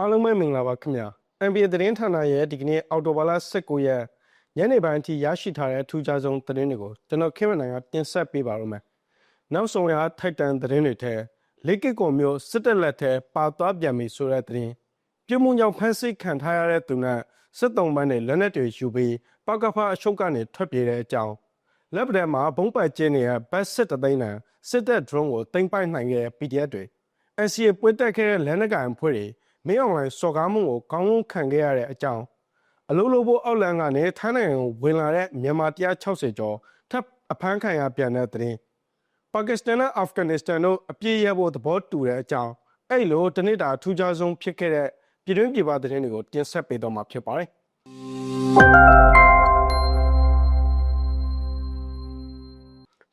အားလုံးပဲမင်္ဂလာပါခင်ဗျာ NBA သတင်းဌာနရဲ့ဒီကနေ့အော်တိုဘာလ19ရက်ညနေပိုင်းအထိရရှိထားတဲ့ထူးခြားဆုံးသတင်းတွေကိုကျွန်တော်ခင်မနိုင်ကတင်ဆက်ပေးပါရမယ်နောက်ဆုံးရထိုက်တန်သတင်းတွေထဲလိကစ်ကောမျိုးစစ်တပ်လက်ထဲပါသွားပြန်ပြီဆိုတဲ့သတင်းပြုံမှုကြောင့်ဖမ်းဆီးခံထားရတဲ့သူနဲ့စစ်တုံးပန်းတွေလက်နက်တွေယူပြီးပောက်ကဖာအရှုပ်ကနေထွက်ပြေးတဲ့အကြောင်းလက်ပထဲမှာဘုံပတ်ကျင်းနေတဲ့ဘတ်စစ်တသိန်းတန်စစ်တပ် drone ကိုတင်ပိုက်နိုင်ခဲ့တဲ့ PDF တွေ NCA ပွင့်တက်ခဲ့တဲ့လက်နက်ကိုင်အဖွဲ့တွေ မင်းအောင်လှိုင်စော်ကားမှုကိုကောင်းကောင်းခံခဲ့ရတဲ့အကြောင်းအလုံးလိုဖို့အောက်လန်ကနေထိုင်းနိုင်ငံကိုဝင်လာတဲ့မြန်မာ160ကျော်ထပ်အဖမ်းခံရပြန်တဲ့တဲ့င်းပါကစ္စတန်နဲ့အာဖဂန်နစ္စတန်တို့အပြည့်ရဖို့သဘောတူတဲ့အကြောင်းအဲ့လိုတနစ်တာထူးခြားဆုံးဖြစ်ခဲ့တဲ့ပြည်တွင်းပြည်ပသတင်းတွေကိုတင်ဆက်ပေးတော့မှာဖြစ်ပါတယ်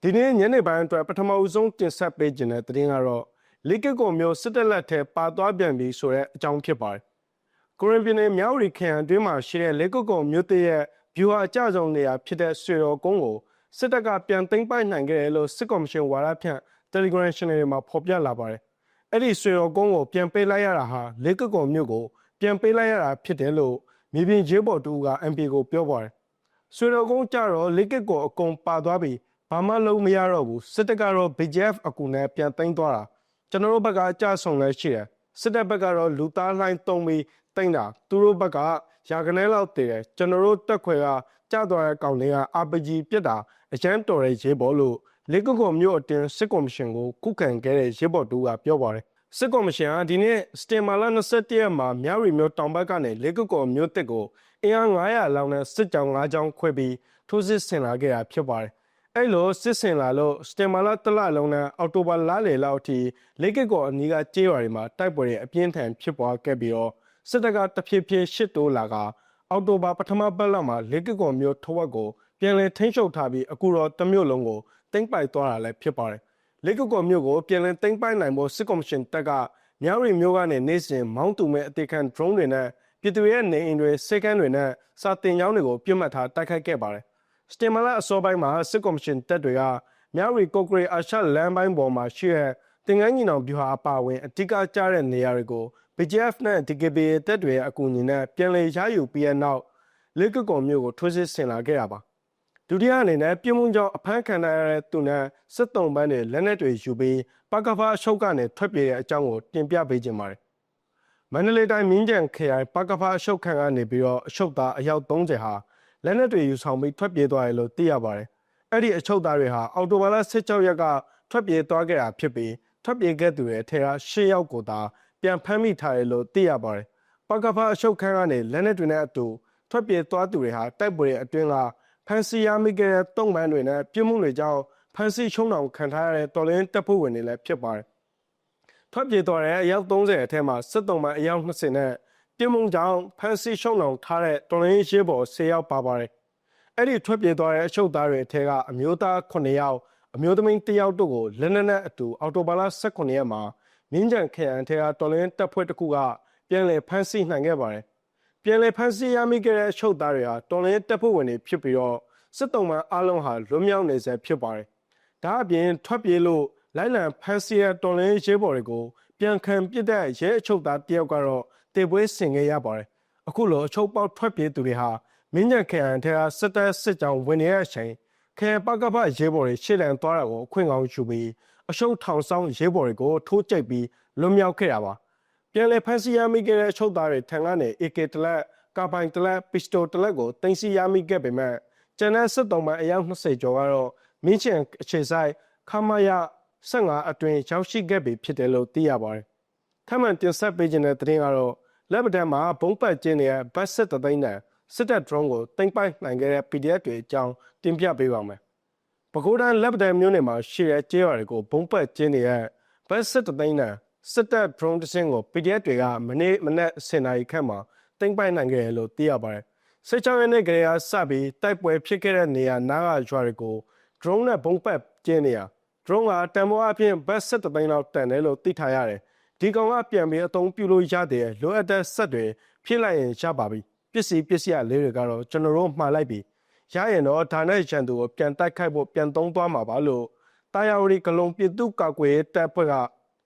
ဒီနေ့ညနေပိုင်းအတွက်ပထမဦးဆုံးတင်ဆက်ပေးခြင်းတဲ့သတင်းကတော့ လိကစ်ကိုမျိုးစစ်တပ်လက်ထဲပါသွားပြန်ပြီဆိုတဲ့အကြောင်းဖြစ်ပါတယ်။ကိုရင်ပြည်နယ်မြောက်ရီခရိုင်အတွင်းမှာရှိတဲ့လိကစ်ကိုမျိုးတရဲ့ဗျူဟာအကြဆုံးနေရာဖြစ်တဲ့ဆွေတော်ကုန်းကိုစစ်တပ်ကပြန်သိမ်းပိုက်နိုင်ခဲ့တယ်လို့စစ်ကော်မရှင်ဝါဒဖြန့် Telegram Channel တွေမှာဖော်ပြလာပါတယ်။အဲ့ဒီဆွေတော်ကုန်းကိုပြန်ပေးလိုက်ရတာဟာလိကစ်ကိုမျိုးကိုပြန်ပေးလိုက်ရတာဖြစ်တယ်လို့မြေပြင်ရေးပေါ်တူက MP ကိုပြောပါတယ်။ဆွေတော်ကုန်းကြတော့လိကစ်ကိုအကုန်ပါသွားပြီးဘာမှလုံးမရတော့ဘူးစစ်တပ်ကတော့ BJF အကူနဲ့ပြန်သိမ်းသွားတာ ကျွန်တော်တို့ဘက်ကအကြဆုံလဲရှိတယ်စစ်တပ်ဘက်ကတော့လူသားလှိုင်းတုံးပြီးတိမ့်တာသူတို့ဘက်ကရာကနေလောက်တည်တယ်ကျွန်တော်တို့တက်ခွဲကကြသွားတဲ့ကောင်လေးက RPG ပြစ်တာအကျန်းတော်တဲ့ရေးပေါ်လို့လေကုကုံမျိုးအတင်းစစ်ကော်မရှင်ကိုခုခံခဲ့တဲ့ရေးပေါ်တူကပြောပါတယ်စစ်ကော်မရှင်ကဒီနေ့စတင်မာလာ27ရက်မှာမြရီမျိုးတောင်ဘက်ကနေလေကုကုံမျိုးတစ်ကိုအင်အား900လောက်နဲ့စစ်ကြောင်9ကြောင်ခွဲပြီးထိုးစစ်ဆင်လာခဲ့တာဖြစ်ပါတယ် အဲ့လိုစစ်စင်လာလို့စတင်မာလာတလလုံးနဲ့အော်တိုဘာလလေလောက်အထိလိကစ်ကောအနီးကကျေးရွာတွေမှာတိုက်ပွဲတွေအပြင်းထန်ဖြစ်ပွားခဲ့ပြီးတော့စစ်တပ်ကတဖြည်းဖြည်းရှစ်တိုးလာကအော်တိုဘာပထမပတ်လောက်မှာလိကစ်ကောမျိုးထဝက်ကိုပြန်လည်ထိန်းချုပ်ထားပြီးအခုတော့တမျိုးလုံးကိုတင်ပိုက်သွားတာလည်းဖြစ်ပါတယ်လိကစ်ကောမျိုးကိုပြန်လည်တင်ပိုက်နိုင်ဖို့စစ်ကော်မရှင်တပ်ကမြောက်ရီမျိုးကနေနေစဉ်မောင်းတူမဲ့အသေးခံ drone တွေနဲ့ပြည်သူရဲ့နေအိမ်တွေစေကန်းတွေနဲ့စာတင်ကြောင်းတွေကိုပြစ်မှတ်ထားတိုက်ခိုက်ခဲ့ပါတယ် စတင်မလာအစောပိုင်းမှာစစ်ကော်မရှင်တပ်တွေကမြရီကိုကရီအာရှလမ်းပိုင်းပေါ်မှာရှိတဲ့တင်ငန်းညီနောင်ဗျူဟာအပါအဝင်အဓိကကျတဲ့နေရာတွေကို BGF နဲ့ DKB တပ်တွေရဲ့အကူအညီနဲ့ပြန်လည်ရယူပြီးတဲ့နောက်လေကကုံမျိုးကိုထိုးစစ်ဆင်လာခဲ့တာပါဒုတိယအနေနဲ့ပြည်မှုကြောင့်အဖမ်းခံရတဲ့သူနဲ့စစ်တုံးပန်းတွေလက်နက်တွေယူပြီးပကဖာအရှုပ်ကနေထွက်ပြေးတဲ့အကြောင်းကိုတင်ပြပေးခြင်းပါတယ်မန္တလေးတိုင်းမင်းကြံခရိုင်ပကဖာအရှုပ်ခံကနေပြီးတော့အရှုပ်သားအယောက်30ဟာ လက်နက်တွေယူဆောင်ပြီးထွက်ပြေးသွားတယ်လို့သိရပါတယ်။အဲ့ဒီအချုပ်သားတွေဟာအော်တိုဘာလ16ရက်ကထွက်ပြေးသွားခဲ့တာဖြစ်ပြီးထွက်ပြေးခဲ့သူတွေအထက်က10ယောက်ကိုသာပြန်ဖမ်းမိထားတယ်လို့သိရပါတယ်။ပကဖာအချုပ်ခန်းကနေလက်နက်တွေနဲ့အတူထွက်ပြေးသွားသူတွေဟာတိုက်ပွဲအတွင်းကဖမ်းဆီးရမိခဲ့တဲ့တုံ့ပန်းတွေနဲ့ပြစ်မှုတွေကြောင့်ဖမ်းဆီးချုံအောင်ခံထားရတဲ့တော်လင်းတပ်ဖွဲ့ဝင်တွေလည်းဖြစ်ပါတယ်။ထွက်ပြေးသွားတဲ့အယောက်30အထက်မှာစစ်တုံးပန်းအယောက်20နဲ့ ပြင်းမုံကြောင့်ဖန်စီရှုံလောင်ထားတဲ့တော်လင်းရေးပေါ်၁၀ယောက်ပါပါတယ်။အဲ့ဒီထွက်ပြေးသွားတဲ့အချုပ်သားတွေအထက်ကအမျိုးသား9ယောက်အမျိုးသမီး1ယောက်တို့ကိုလက်နက်နဲ့အတူအော်တိုဘာလ18ရက်မှာမြင်းကြံခရိုင်ထဲကတော်လင်းတပ်ဖွဲ့တစ်ခုကပြန်လည်ဖမ်းဆီးနိုင်ခဲ့ပါတယ်။ပြန်လည်ဖမ်းဆီးရမိခဲ့တဲ့အချုပ်သားတွေဟာတော်လင်းတပ်ဖွဲ့ဝင်တွေဖြစ်ပြီးတော့စစ်တုံးမှအလုံးဟာလွတ်မြောက်နေဆဲဖြစ်ပါတယ်။ဒါအပြင်ထွက်ပြေးလို့လိုက်လံဖမ်းဆီးရတော်လင်းရေးပေါ်တွေကိုပြန်ခံပစ်တဲ့ရဲအချုပ်သားတယောက်ကတော့ တေပွဲဆင်ခဲ့ရပါတယ်။အခုလိုအချုပ်ပေါက်ထွက်ပြေးသူတွေဟာမင်းညက်ခရိုင်ထဲကစစ်တပ်စစ်ကြောင်းဝင်နေတဲ့အချိန်ခရိုင်ပကပရဲဘော်တွေရှေ့လန်သွားတာကိုအခွင့်ကောင်းယူပြီးအရှုံးထောင်ဆောင်ရဲဘော်တွေကိုထိုးကြိတ်ပြီးလွတ်မြောက်ခဲ့တာပါ။ပြန်လည်ဖမ်းဆီးရမိခဲ့တဲ့အချုပ်သားတွေထံကနေ AK တလက်ကာပိုင်တလက်ပစ္စတိုတလက်ကိုတင်စီရမိခဲ့ပေမဲ့ကျန်တဲ့စစ်တုံးမှအယောက်20ကျော်ကတော့မင်းချင်အခြေဆိုင်ခမရ15အတွင်းရောက်ရှိခဲ့ပြီဖြစ်တယ်လို့သိရပါတယ်။ထပ်မံတင်ဆက်ပေးခြင်းတဲ့သတင်းကတော့ လက်ပတန်းမှာဘုံပတ်ကျင်းနေတဲ့ဘတ်စစ်တသိန်းတန်စစ်တပ် drone ကိုတင်ပိုက်နိုင်ခဲ့တဲ့ PDF တွေအကြောင်းတင်ပြပေးပါမယ်။ပဲခူးတိုင်းလက်ပတန်းမြို့နယ်မှာရှိတဲ့ကျေးရွာတွေကိုဘုံပတ်ကျင်းနေတဲ့ဘတ်စစ်တသိန်းတန်စစ်တပ် drone တစ်စင်းကို PDF တွေကမနေ့မနက်10:00နာရီခန့်မှာတင်ပိုက်နိုင်ခဲ့တယ်လို့သိရပါတယ်။စစ်ချောင်းရဲနဲ့ကြရစပြီးတိုက်ပွဲဖြစ်ခဲ့တဲ့နေရာနားကရွာတွေကို drone နဲ့ဘုံပတ်ကျင်းနေရ drone ကတန်ဖိုးအပြင်ဘတ်စစ်တသိန်းလောက်တန်တယ်လို့သိထားရတယ်။ ဒီကောင်ကပြန်ပြီးအသုံးပြုလို့ရတဲ့လိုအပ်တဲ့ဆက်တွေဖြစ်လိုက်ရင်ရပါပြီပစ္စည်းပစ္စည်းလေးတွေကတော့ကျွန်တော်တို့မှားလိုက်ပြီရရင်တော့ဒါနဲ့ရန်သူကိုပြန်တိုက်ခိုက်ဖို့ပြန်သုံးသွားမှာပါလို့တာယာဝတီကလုံပြည်သူ့ကာကွယ်တပ်ဖွဲ့က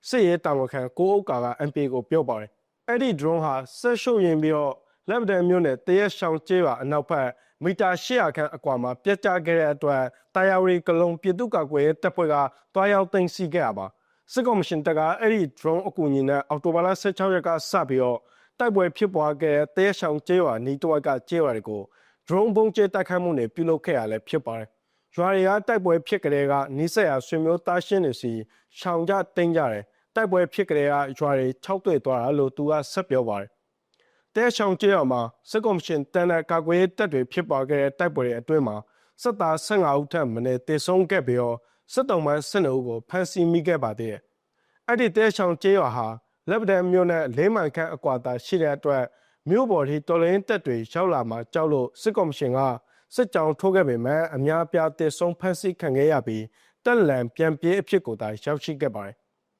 စစ်ရေးတာဝန်ခံကိုအုပ်ကာက MP ကိုပြောပါတယ်အဲ့ဒီ drone ဟာဆက်ရှုပ်ရင်ပြီးတော့လက်ဗဒန်မြို့နယ်တရက်ရှောင်းကျေးရွာအနောက်ဘက်မီတာ800ခန့်အကွာမှာပြတ်ကျခဲ့တဲ့အတွက်တာယာဝရီကလုံးပြည်သူ့ကာကွယ်ရေးတပ်ဖွဲ့ကတွားရောက်သိမ်းဆီးခဲ့ရပါ စစ်ကော်မရှင်တပ်ကအဲ့ဒီ drone အကူအညီနဲ့အော်တိုဘာလ16ရက်ကစပြီးတော့တိုက်ပွဲဖြစ်ပွားခဲ့တဲ့တရက်ရှောင်းကျေးရွာနီးတစ်ဝိုက်ကကျေးရွာတွေကို drone ပုံကျဲတိုက်ခိုက်မှုတွေပြုလုပ်ခဲ့ရလဲဖြစ်ပါတယ်ရွာတွေကတိုက်ပွဲဖြစ်ကြတဲ့ကနီးစပ်ရာဆွေမျိုးသားရှင်းတွေစီရှောင်ကြတင်းကြတယ်တိုက်ပွဲဖြစ်ကြတဲ့ကရွာတွေ၆တွေ့သွားတာလို့သူကဆက်ပြောပါတယ်တဲရှောင်ကျေးရွာမှာစစ်ကော်မရှင်တန်တဲ့ကာကွယ်ရေးတပ်တွေဖြစ်ပေါ်ခဲ့တဲ့တိုက်ပွဲတွေအတွင်းမှာစစ်သား15ဦးထက်မနည်းတေဆုံးခဲ့ပြီးတော့ စစ်တုံးမှ12ဦးကိုဖမ်းဆီးမိခဲ့ပါသေးတယ်။အဲ့ဒီတဲရှောင်ကျေးရွာဟာလက်ဗဒန်မြို့နဲ့လေးမိုင်ခန့်အကွာသာရှိတဲ့အတွက်မြို့ပေါ်ထိတော်လိုင်းတပ်တွေရောက်လာမှကြောက်လို့စစ်ကော်မရှင်ကစစ်ကြောင်ထိုးခဲ့ပေမဲ့အများအပြားတေဆုံးဖမ်းဆီးခံခဲ့ရပြီးတက်လန်ပြန်ပြေးအဖြစ်ကိုသာရောက်ရှိခဲ့ပါတယ်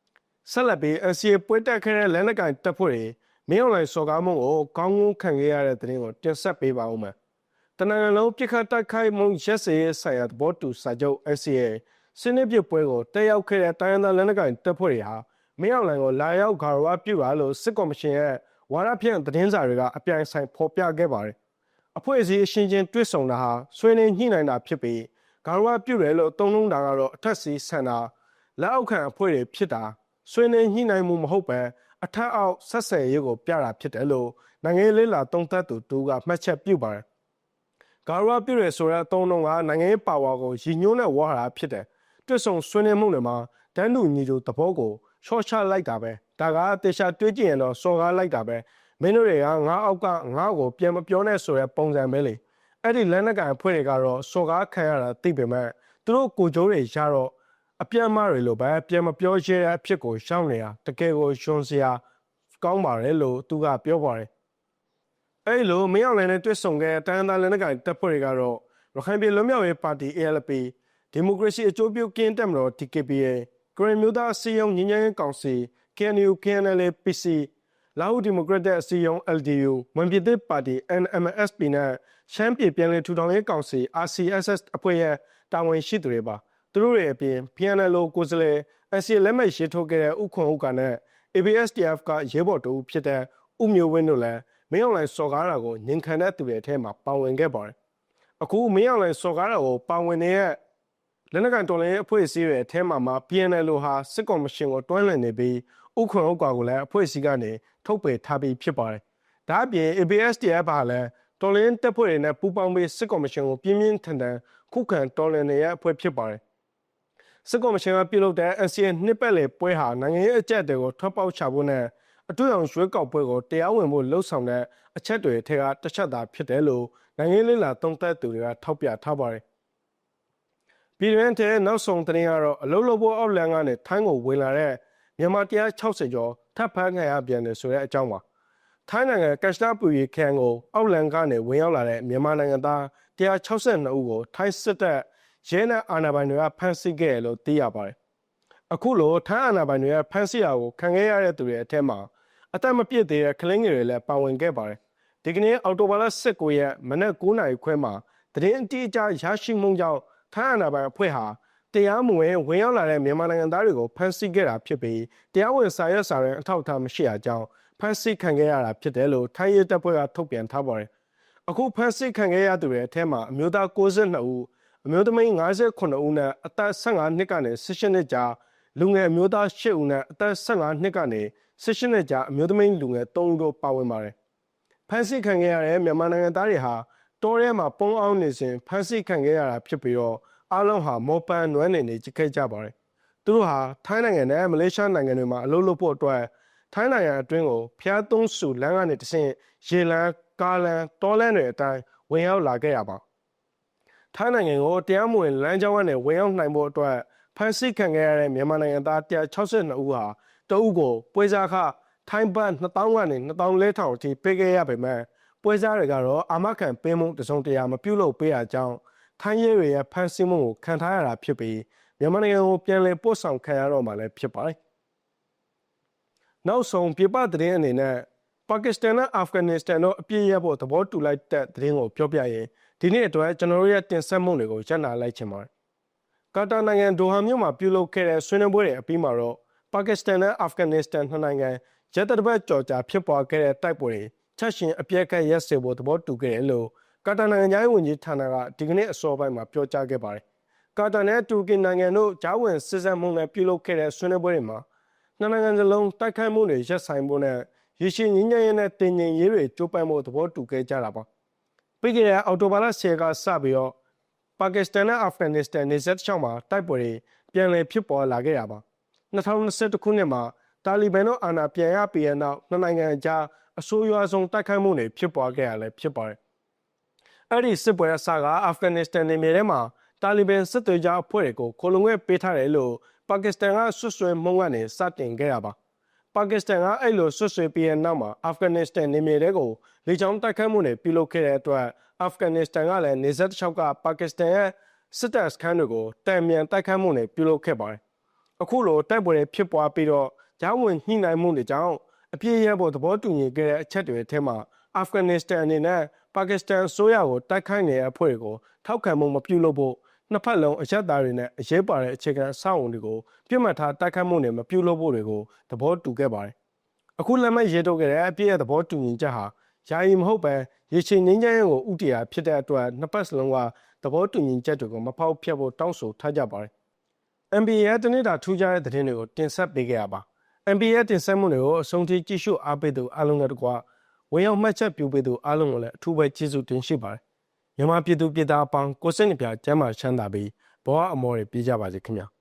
။ဆက်လက်ပြီး NCA ပွဲတက်ခဲ့တဲ့လက်နက်ကင်တပ်ဖွဲ့တွေမင်းအွန်လိုင်းစော်ကားမှုကိုကောင်းကောင်းခံခဲ့ရတဲ့တဲ့ရင်ကိုတင်ဆက်ပေးပါဦးမယ်။တနင်္ဂနွေလုံးပြစ်ခတ်တိုက်ခိုက်မှုရက်စဲဆိုင်ရာသဘောတူစာချုပ် NCA စနစ်ပြပွဲကိုတက်ရောက်ခဲ့တဲ့တိုင်းရင်းသားလက်နက်ကင်တပ်ဖွဲ့တွေဟာမင်းအွန်လိုင်းကိုလာရောက်ဂါရဝပြုတာလို့စစ်ကော်မရှင်ရဲ့ဝါရဖြန့်သတင်းစာတွေကအပြိုင်ဆိုင်ဖော်ပြခဲ့ပါတယ်။အဖွဲ့အစည်းအရှင်ချင်းတွစ်ဆုံတာဟာဆွေးနွေးညှိနှိုင်းတာဖြစ်ပြီးဂါရဝပြုတယ်လို့သုံးလုံးတာကတော့အထက်စီဆန်တာလက်အောက်ခံအဖွဲ့တွေဖြစ်တာဆွေးနွေးညှိနှိုင်းမှုမဟုတ်ပဲအထက်အောက်ဆက်ဆံရေးကိုပြတာဖြစ်တယ်လို့နိုင်ငံရေးလေးလာတုံးသက်သူတူကမှတ်ချက်ပြုပါတယ်။ဂါရဝပြုတယ်ဆိုတဲ့အသုံးလုံးကနိုင်ငံရေးပါဝါကိုရည်ညွှန်းတဲ့ဝါဟာရဖြစ်တယ်။ တွစ်ဆုံဆွေးနွေးမှုတွေမှာတန်းတူညီတူသဘောကိုရှော့ချလိုက်တာပဲဒါကတေချာတွေးကြည့်ရင်တော့စော်ကားလိုက်တာပဲမင်းတို့တွေကငါအောက်ကငါ့ကိုပြန်မပြောနဲ့ဆိုတဲ့ပုံစံပဲလေအဲ့ဒီလက်နက်ကန်အဖွဲ့တွေကတော့စော်ကားခံရတာသိပေမဲ့သူတို့ကိုကြိုးတွေရတော့အပြတ်မတွေလို့ပဲပြန်မပြောရဲတဲ့အဖြစ်ကိုရှောင်းနေတာတကယ်ကိုယွန်စရာကောင်းပါတယ်လို့သူကပြောပါတယ်အဲ့လိုမင်းအောင်လည်းနဲ့တွေ့ဆုံခဲ့တန်တန်လက်နက်ကန်တပ်ဖွဲ့တွေကတော့ရခိုင်ပြည်လွတ်မြောက်ရေးပါတီ ALP ဒီမိုကရေစီအကျိုးပြုကင်းတက်မတော် DKPA ကရင်မျိုးသားအစည်းအရုံးညီညွတ်ရေးကောင်စီ KNU KNL PC လာဟုဒီမိုကရက်တစ်အစည်းအရုံး LDU မွန်ပြည်သစ်ပါတီ NMSP နဲ့ရှမ်းပြည်ပြည်လည်ထူထောင်ရေးကောင်စီ RCSS အဖွဲ့ရဲ့တာဝန်ရှိသူတွေပါသူတို့ရဲ့အပြင် PNL ကိုယ်စားလှယ် NCA လက်မှတ်ရေးထိုးခဲ့တဲ့ဥခွန်ဥက္ကနဲ့ ABSDF ကရဲဘော်တူဖြစ်တဲ့ဥမျိုးဝင်းတို့လည်းမင်းအောင်လှိုင်စော်ကားတာကိုညင်ခံတဲ့သူတွေအထက်မှာပါဝင်ခဲ့ပါတယ်အခုမင်းအောင်လှိုင်စော်ကားတာကိုပါဝင်နေတဲ့ လက်နက်ကန်တော်လှန်ရေးအဖွဲ့အစည်းတွေအထက်မှာမှာ PNL လိုဟာစစ်ကော်မရှင်ကိုတွန်းလှန်နေပြီးဥခွန်ဥက္ကာကိုလည်းအဖွဲ့အစည်းကနေထုတ်ပယ်ထားပြီးဖြစ်ပါတယ်။ဒါအပြင် ABSDF ဘာလည်းတော်လှန်တပ်ဖွဲ့တွေနဲ့ပူးပေါင်းပြီးစစ်ကော်မရှင်ကိုပြင်းပြင်းထန်ထန်ခုခံတော်လှန်နေတဲ့အဖွဲ့ဖြစ်ပါတယ်။စစ်ကော်မရှင်ကပြုလုပ်တဲ့ NCA နှစ်ပတ်လည်ပွဲဟာနိုင်ငံရေးအကြက်တွေကိုထွက်ပေါက်ချဖို့နဲ့အတွေ့အကြုံရွေးကောက်ပွဲကိုတရားဝင်ဖို့လှုံ့ဆော်တဲ့အချက်တွေထဲကတစ်ချက်သာဖြစ်တယ်လို့နိုင်ငံရေးလေးလာသုံးသပ်သူတွေကထောက်ပြထားပါတယ် ပြည်တွင်းတဲ့နောက်ဆုံးသတင်းကတော့အလုံးလုံးပေါ်အောက်လန်ကနေထိုင်းကိုဝင်လာတဲ့မြန်မာ160ကျော်ထပ်ဖမ်းခံရပြန်တယ်ဆိုတဲ့အကြောင်းပါထိုင်းနိုင်ငံကက်ရှ်တာပူရီခန်ကိုအောက်လန်ကနေဝင်ရောက်လာတဲ့မြန်မာနိုင်ငံသား162ဦးကိုထိုင်းစစ်တပ်ရဲနဲ့အာဏာပိုင်တွေကဖမ်းဆီးခဲ့တယ်လို့သိရပါတယ်အခုလိုထိုင်းအာဏာပိုင်တွေကဖမ်းဆီးတာကိုခံခဲ့ရတဲ့သူတွေအထက်မှာအသက်မပြည့်သေးတဲ့ကလင်းငယ်တွေလည်းပါဝင်ခဲ့ပါတယ်ဒီကနေ့အောက်တိုဘာလ19ရက်မနက်9:00နာရီခွဲမှာတရင်အတိအကျရရှိမှုကြောင့် ထိုင်းအာဏာပိုင်အဖွဲ့ဟာတရားမဝင်ဝင်ရောက်လာတဲ့မြန်မာနိုင်ငံသားတွေကိုဖမ်းဆီးခဲ့တာဖြစ်ပြီးတရားဝင်စာရွက်စာတမ်းအထောက်အထားမရှိအကြောင်းဖမ်းဆီးခံခဲ့ရတာဖြစ်တယ်လို့ထိုင်းရဲတပ်ဖွဲ့ကထုတ်ပြန်ထားပါတယ်။အခုဖမ်းဆီးခံခဲ့ရသူတွေအထက်မှာအမျိုးသား62ဦးအမျိုးသမီး58ဦးနဲ့အသက်15နှစ်ကနေ18နှစ်ကြားလူငယ်အမျိုးသား8ဦးနဲ့အသက်15နှစ်ကနေ18နှစ်ကြားအမျိုးသမီးလူငယ်3ဦးတို့ပါဝင်ပါတယ်။ဖမ်းဆီးခံခဲ့ရတဲ့မြန်မာနိုင်ငံသားတွေဟာ တောထဲမှာပုံအောင်နေစဉ်ဖမ်းဆီးခံခဲ့ရတာဖြစ်ပြီးတော့အားလုံးဟာမောပန်နွမ်းနေနေကြခဲ့ကြပါတယ်။သူတို့ဟာထိုင်းနိုင်ငံနဲ့မလေးရှားနိုင်ငံတွေမှာအလုပ်လုပ်ဖို့အတွက်ထိုင်းနိုင်ငံအတွင်းကိုဖျားသုံးစုလမ်းကနေတဆင့်ရေလမ်းကားလမ်းတောလမ်းတွေအတိုင်းဝင်ရောက်လာခဲ့ရပါထိုင်းနိုင်ငံကိုတရားမဝင်လမ်းကြောင်းကနေဝင်ရောက်နိုင်ဖို့အတွက်ဖမ်းဆီးခံခဲ့ရတဲ့မြန်မာနိုင်ငံသား162ဦးဟာတအုပ်ကိုပွဲစားခထိုင်းဘတ်2000ကနေ2000ထောင်အထိပေးခဲ့ရပေမဲ့ ပွဲစားတွေကတော့အာမခံပေးမှုတစုံတရာမပြုလုပ်ပေးရကြောင်းထိုင်းရဲတွေရဲ့ဖမ်းဆီးမှုကိုခံထားရတာဖြစ်ပြီးမြန်မာနိုင်ငံကိုပြန်လည်ပို့ဆောင်ခံရတော့မှလည်းဖြစ်ပါတယ်။နောက်ဆုံးပြပသတင်းအနေနဲ့ပါကစ္စတန်နဲ့အာဖဂန်နစ္စတန်တို့အပြည့်ရဖို့သဘောတူလိုက်တဲ့သတင်းကိုပြောပြရင်ဒီနေ့အတွက်ကျွန်တော်တို့ရဲ့တင်ဆက်မှုတွေကိုရပ်နာလိုက်ချင်ပါတယ်။ကာတာနိုင်ငံဒိုဟာမြို့မှာပြုလုပ်ခဲ့တဲ့ဆွေးနွေးပွဲတွေအပြီးမှာတော့ပါကစ္စတန်နဲ့အာဖဂန်နစ္စတန်နှစ်နိုင်ငံရက်တပတ်ကြော်ကြာဖြစ်ပွားခဲ့တဲ့တိုက်ပွဲတွေ ချက်ရှင်အပြည့်အကက်ရက်စေဖို့သဘောတူခဲ့တယ်လို့ကာတာနိုင်ငံသားဝန်ကြီးဌာနကဒီကနေ့အစောပိုင်းမှာပြောကြားခဲ့ပါတယ်။ကာတာနဲ့တူရကီနိုင်ငံတို့ဂျာဝင်စစ်ဆက်မှုနဲ့ပြုလုပ်ခဲ့တဲ့ဆွေးနွေးပွဲတွေမှာနှစ်နိုင်ငံစလုံးတိုက်ခိုက်မှုတွေရပ်ဆိုင်ဖို့နဲ့ရရှိငင်းငယ်ရတဲ့တင်ငင်ရေးတွေကြိုးပမ်းဖို့သဘောတူခဲ့ကြတာပါ။ပြီးခဲ့တဲ့အော်တိုဘာလ10ကစပြီးတော့ပါကစ္စတန်နဲ့အာဖဂန်နစ္စတန်နေဆက်ချောင်းမှာတိုက်ပွဲတွေပြန်လည်ဖြစ်ပေါ်လာခဲ့တာပါ2021ခုနှစ်မှာ တာလီဘန်တို့အာဏာပြန်ရပြီးတဲ့နောက်နှစ်နိုင်ငံအကြားအဆိုးရွားဆုံးတိုက်ခိုက်မှုတွေဖြစ်ပွားခဲ့ရလဲဖြစ်ပါတယ်။အဲ့ဒီစစ်ပွဲအစကအာဖဂန်နစ္စတန်နေမြေထဲမှာတာလီဘန်စစ်သွေးကြအဖွဲ့တွေကိုကိုလုံငွေပေးထားတယ်လို့ပါကစ္စတန်ကဆွဆွဲမှုန်းကနေစတင်ခဲ့တာပါ။ပါကစ္စတန်ကအဲ့လိုဆွဆွဲပြီးတဲ့နောက်မှာအာဖဂန်နစ္စတန်နေမြေတွေကိုလေကြောင်းတိုက်ခိုက်မှုတွေပြုလုပ်ခဲ့တဲ့အတွက်အာဖဂန်နစ္စတန်ကလည်းနေဆက်တစ်လျှောက်ကပါကစ္စတန်ရဲ့စစ်တပ်စခန်းတွေကိုတံမြန်တိုက်ခိုက်မှုတွေပြုလုပ်ခဲ့ပါတယ်။အခုလိုတိုက်ပွဲတွေဖြစ်ပွားပြီးတော့ ဂျာဝင်ညှိနှိုင်းမှုတွေကြောင့်အပြည့်ရဖို့သဘောတူညီခဲ့တဲ့အချက်တွေအထက်မှာအာဖဂန်နစ္စတန်အနေနဲ့ပါကစ္စတန်အစိုးရကိုတိုက်ခိုက်နေတဲ့အဖွဲ့တွေကိုထောက်ခံမှုမပြုလုပ်ဖို့နှစ်ဖက်လုံးအရက်သားတွေနဲ့အရေးပါတဲ့အခြေခံအဆောက်အုံတွေကိုပြစ်မှတ်ထားတိုက်ခိုက်မှုတွေမပြုလုပ်ဖို့တွေကိုသဘောတူခဲ့ပါတယ်။အခုလက်မှတ်ရေးထိုးခဲ့တဲ့အပြည့်ရဲ့သဘောတူညီချက်ဟာယာယီမဟုတ်ပဲရေချင်ငင်းချမ်းကိုဥတီယာဖြစ်တဲ့အတွက်နှစ်ပတ်စလုံးကသဘောတူညီချက်တွေကိုမဖောက်ဖျက်ဖို့တောင်းဆိုထားကြပါတယ်။ NBA ရဲ့တနေ့တာထူးခြားတဲ့သတင်းတွေကိုတင်ဆက်ပေးခဲ့ရပါ။ NBA ရဲ့တင်ဆက်မှုတွေကိုအဆုံးထိကြည့်ရှုအားပေးသူအားလုံးနဲ့တကွာဝင်ရောက်မှတ်ချက်ပြုပေးသူအားလုံးကိုလည်းအထူးပဲကျေးဇူးတင်ရှိပါတယ်။မြန်မာပြည်သူပြည်သားအပေါင်းကိုစိတ်နှပြကျမ်းမာချမ်းသာပြီးဘဝအမောတွေပြည့်ကြပါစေခင်ဗျာ။